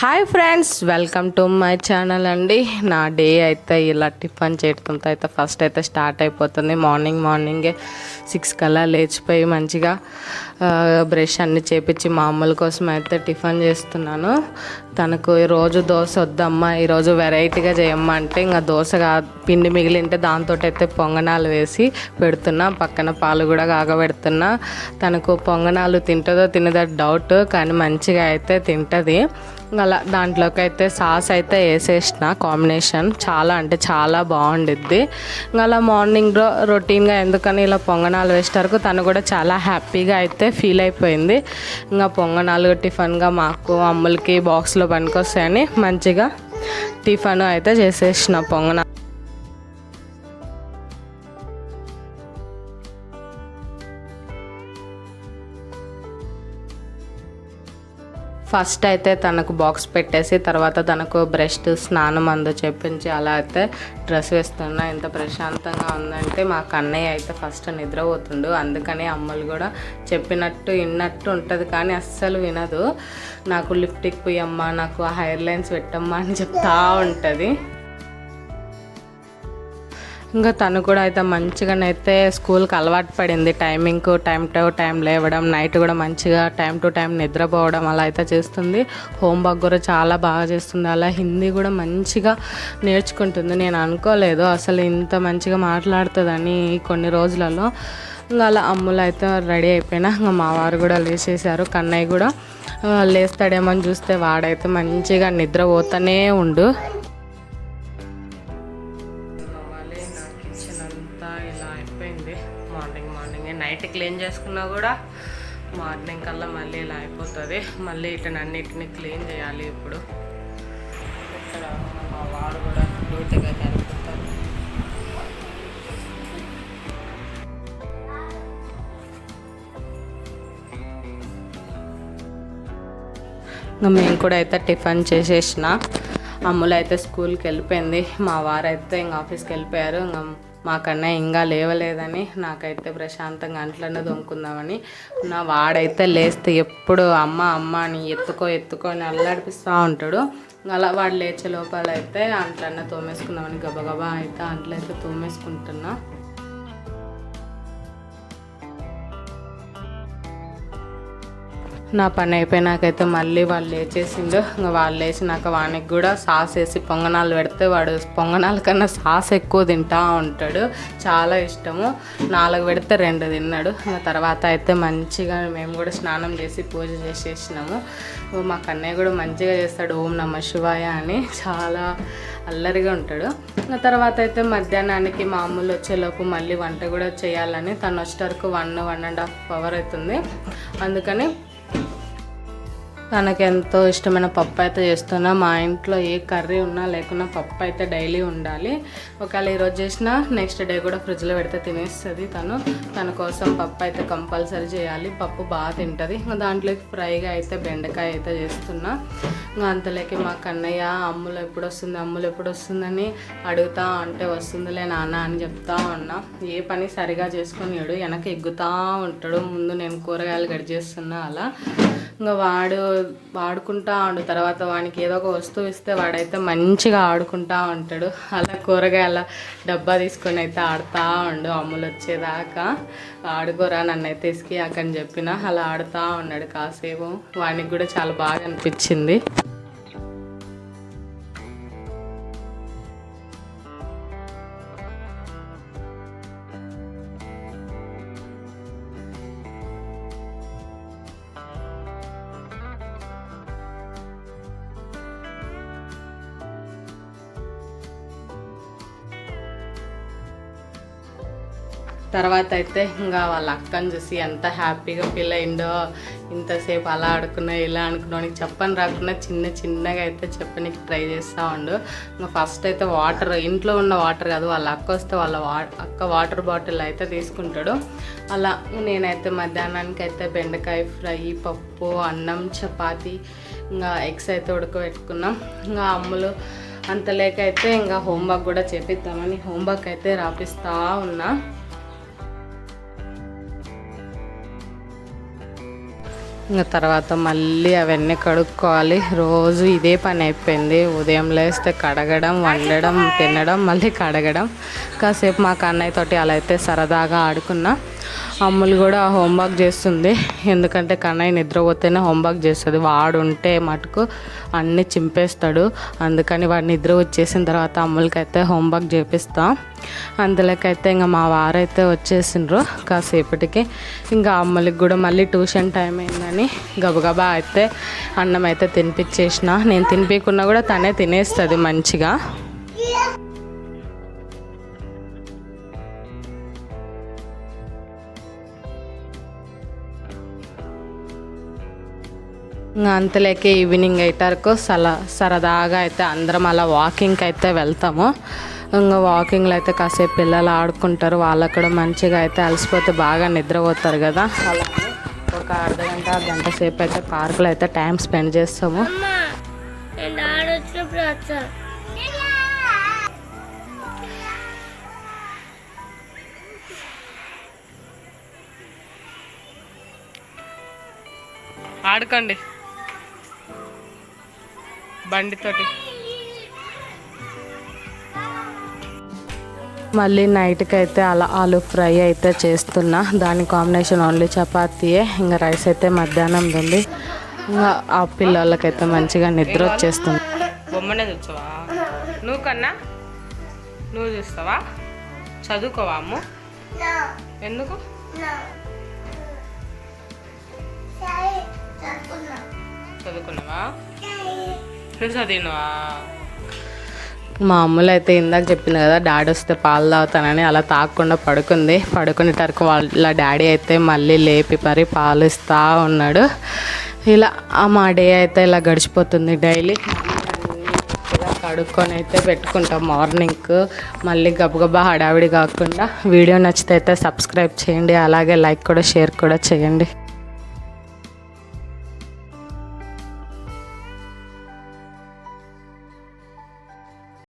Hi friends welcome to my channel అండి. నా day అయితే ఇలా టిఫిన్ చేయడంతో అయితే ఫస్ట్ అయితే స్టార్ట్ అయిపోతుంది. మార్నింగ్ మార్నింగే సిక్స్ కల్లా లేచిపోయి మంచిగా బ్రష్ అన్ని చేపించి మా అమ్మల కోసం అయితే టిఫిన్ చేస్తున్నాను. తనకు ఈరోజు దోశ వద్దమ్మా ఈరోజు వెరైటీగా చేయమ్మా అంటే ఇంకా దోశ కా పిండి మిగిలింటే దాంతో అయితే పొంగనాలు వేసి పెడుతున్నా. పక్కన పాలు కూడా కాగబెడుతున్నా. తనకు పొంగనాలు తింటుందో తినదో డౌట్ కానీ మంచిగా అయితే తింటుంది. అలా దాంట్లోకి అయితే సాస్ అయితే వేసేసిన కాంబినేషన్. చాలా అంటే చాలా బాగుండిద్ది. ఇంకా అలా మార్నింగ్ రొటీన్గా ఎందుకని ఇలా పొంగనాలు వేసేటరకు తను కూడా చాలా హ్యాపీగా అయితే ఫీల్ అయిపోయింది. ఇంకా పొంగనాలు టిఫిన్గా మాకు అమ్ములకి బాక్స్లో పనికొస్తాయని మంచిగా టిఫిన్ అయితే చేసేసిన పొంగన ఫస్ట్ అయితే తనకు బాక్స్ పెట్టేసి తర్వాత తనకు బ్రష్ స్నానం అందు చెప్పించి అలా అయితే డ్రెస్ వేస్తున్నా. ఎంత ప్రశాంతంగా ఉందంటే మా కన్నయ్య అయితే ఫస్ట్ నిద్రపోతుండు. అందుకని అమ్మలు కూడా చెప్పినట్టు విన్నట్టు ఉంటుంది కానీ అస్సలు వినదు. నాకు లిప్టిక్ పోయమ్మా నాకు హైర్ హెయిర్ లైన్స్ పెట్టమ్మా అని చెప్తా ఉంటుంది. ఇంకా తను కూడా అయితే మంచిగానైతే స్కూల్కి అలవాటు పడింది. టైమింగ్కు టైం టు టైం లేవడం నైట్ కూడా మంచిగా టైం టు టైం నిద్రపోవడం అలా అయితే చేస్తుంది. హోంవర్క్ కూడా చాలా బాగా చేస్తుంది. అలా హిందీ కూడా మంచిగా నేర్చుకుంటుంది. నేను అనుకోలేదు అసలు ఇంత మంచిగా మాట్లాడుతుందని కొన్ని రోజులలో. ఇంకా అలా అమ్ములు అయితే రెడీ అయిపోయినా ఇంకా మా వారు కూడా లేచేసారు కన్నయ్య కూడా లేస్తాడేమో అని చూస్తే వాడైతే మంచిగా నిద్రపోతూనే ఉండు. కిచెన్ అంతా ఇలా అయిపోయింది. మార్నింగ్ మార్నింగ్ నైట్ క్లీన్ చేసుకున్నా కూడా మార్నింగ్ కల్లా మళ్ళీ ఇలా అయిపోతుంది. మళ్ళీ ఇటని అన్నిటిని క్లీన్ చేయాలి ఇప్పుడు. ఇక్కడ మా వాడు కూడా డ్యూటీగా జరుపుతారు మేము కూడా అయితే టిఫిన్ చేసేసిన. అమ్ములు అయితే స్కూల్కి వెళ్ళిపోయింది. మా వారైతే ఇంకా ఆఫీస్కి వెళ్ళిపోయారు. ఇంకా మాకన్నా ఇంకా లేవలేదని నాకైతే ప్రశాంతంగా అంట్లనే దొంకుందామని నా వాడైతే లేస్తే ఎప్పుడు అమ్మ అమ్మ అని ఎత్తుకో ఎత్తుకో అని అల్లాడిపిస్తూ ఉంటాడు. అలా వాడు లేచే లోపల అయితే అంట్లన్న తోమేసుకుందామని గబగబా అయితే అంట్లో అయితే తోమేసుకుంటున్నా. నా పని అయిపోయినాకైతే మళ్ళీ వాళ్ళు లేచేసిండు. ఇంకా వాళ్ళు లేచినాక వానికి కూడా సాస్ వేసి పొంగనాలు పెడితే వాడు పొంగనాల కన్నా సాస్ ఎక్కువ తింటా ఉంటాడు. చాలా ఇష్టము. నాలుగు పెడితే రెండు తిన్నాడు. ఇంకా తర్వాత అయితే మంచిగా మేము కూడా స్నానం చేసి పూజ చేసేసినాము. మా కన్నయ్య కూడా మంచిగా చేస్తాడు. ఓం నమ శివాయ అని చాలా అల్లరిగా ఉంటాడు. ఇంకా తర్వాత అయితే మధ్యాహ్నానికి మామూలు వచ్చేలోపు మళ్ళీ వంట కూడా చేయాలని తను వచ్చేటరకు one one and half hour అవుతుంది. అందుకని తనకు ఎంతో ఇష్టమైన పప్పు అయితే చేస్తున్నా. మా ఇంట్లో ఏ కర్రీ ఉన్నా లేకున్నా పప్పు అయితే డైలీ ఉండాలి. ఒకవేళ ఈరోజు చేసినా నెక్స్ట్ డే కూడా ఫ్రిడ్జ్లో పెడితే తినేస్తుంది తను. తన కోసం పప్పు అయితే కంపల్సరీ చేయాలి. పప్పు బాగా తింటుంది. దాంట్లోకి ఫ్రైగా అయితే బెండకాయ అయితే చేస్తున్నా. ఇంకా అంతలోకి మా కన్నయ్య అమ్ములు ఎప్పుడు వస్తుంది అమ్ములు ఎప్పుడు వస్తుందని అడుగుతా అంటే వస్తుందిలే నాన్న అని చెప్తా ఉన్నా. ఏ పని సరిగా చేసుకునేడు వెనక ఎగ్గుతా ఉంటాడు. ముందు నేను కూరగాయలు గడి చేస్తున్నా అలా. ఇంకా వాడు వాడుకుంటా ఉండు. తర్వాత వానికి ఏదో ఒక వస్తువు ఇస్తే వాడైతే మంచిగా ఆడుకుంటా ఉంటాడు. అలా కూరగాయల డబ్బా తీసుకొని అయితే ఆడుతూ ఉండు. అమ్ములు వచ్చేదాకా ఆడుకోరా నన్ను అయితే ఇసుకి అని చెప్పిన. అలా ఆడుతూ ఉన్నాడు కాసేపు. వానికి కూడా చాలా బాగా అనిపించింది. తర్వాత అయితే ఇంకా వాళ్ళ అక్కని చూసి ఎంత హ్యాపీగా ఫీల్ అయిందో ఇంతసేపు అలా ఆడుకున్నా ఇలా అనుకున్నానికి చెప్పని రాకుండా చిన్న చిన్నగా అయితే చెప్పనికి ట్రై చేస్తూ ఉండు. ఇంకా ఫస్ట్ అయితే వాటర్ ఇంట్లో ఉన్న వాటర్ కాదు వాళ్ళ అక్క వస్తే వాళ్ళ వా అక్క వాటర్ బాటిల్ అయితే తీసుకుంటాడు. అలా నేనైతే మధ్యాహ్నానికి అయితే బెండకాయ ఫ్రై పప్పు అన్నం చపాతి ఇంకా ఎగ్స్ అయితే ఉడకబెట్టుకున్నాం. ఇంకా అమ్ములు అంత లేక అయితే ఇంకా హోంవర్క్ కూడా చేపిద్దామని హోంవర్క్ అయితే రాపిస్తూ ఉన్నా. ఇంకా తర్వాత మళ్ళీ అవన్నీ కడుక్కోవాలి. రోజు ఇదే పని అయిపోయింది. ఉదయం లేస్తే కడగడం వండడం తినడం మళ్ళీ కడగడం. కాసేపు మా కన్నయ్య తోటి అలా అయితే సరదాగా ఆడుకున్నా. అమ్ములు కూడా హోంవర్క్ చేస్తుంది. ఎందుకంటే కన్నయ్య నిద్రపోతేనే హోంవర్క్ చేస్తుంది. వాడు ఉంటే మటుకు అన్నీ చింపేస్తాడు. అందుకని వాడు నిద్ర వచ్చేసిన తర్వాత అమ్ములకైతే హోంవర్క్ చేపిస్తాం. అందులోకైతే ఇంకా మా వారైతే వచ్చేసిండ్రు కాసేపటికి. ఇంకా అమ్మలకి కూడా మళ్ళీ ట్యూషన్ టైం అయిందని గబగబా అయితే అన్నం అయితే తినిపించేసిన. నేను తినిపించకున్నా కూడా తనే తినేస్తుంది మంచిగా. అంతలేకే ఈవినింగ్ అయ్యేటరకు సల సరదాగా అయితే అందరం అలా వాకింగ్కి అయితే వెళ్తాము. ఇంకా వాకింగ్లో అయితే కాసేపు పిల్లలు ఆడుకుంటారు. వాళ్ళకు కూడా మంచిగా అయితే అలసిపోతే బాగా నిద్రపోతారు కదా. అలాగే ఒక అర్ధ గంట గంట సేపు అయితే పార్కులో అయితే టైం స్పెండ్ చేస్తాము. ఆడుకోండి. బండితోటి. మళ్ళీ నైట్కి అయితే అలా ఆలు ఫ్రై అయితే చేస్తున్నా. దాని కాంబినేషన్ ఓన్లీ చపాతీయే ఇంకా రైస్ అయితే మధ్యాహ్నం ఉంది. ఇంకా ఆ పిల్లలకైతే మంచిగా నిద్ర వచ్చేస్తుంది. బొమ్మనే చూసావా నువ్వు కన్నా? నువ్వు చూస్తావా? చదువుకోవా అమ్ము? ఎందుకు? చదువుకున్నావా? మా అమ్మలు అయితే ఇందాక చెప్పిన కదా డాడీ వస్తే పాలు తాగుతానని అలా తాగకుండా పడుకుంది. పడుకునేటరకు వాళ్ళ డాడీ అయితే మళ్ళీ లేపి మరి పాలు ఇస్తూ ఉన్నాడు. ఇలా మా డే అయితే ఇలా గడిచిపోతుంది డైలీ. ఇలా కడుక్కొని అయితే పెట్టుకుంటాం మార్నింగ్. మళ్ళీ గబగబా హడావిడి కాకుండా. వీడియో నచ్చితే అయితే సబ్స్క్రైబ్ చేయండి. అలాగే లైక్ కూడా షేర్ కూడా చేయండి.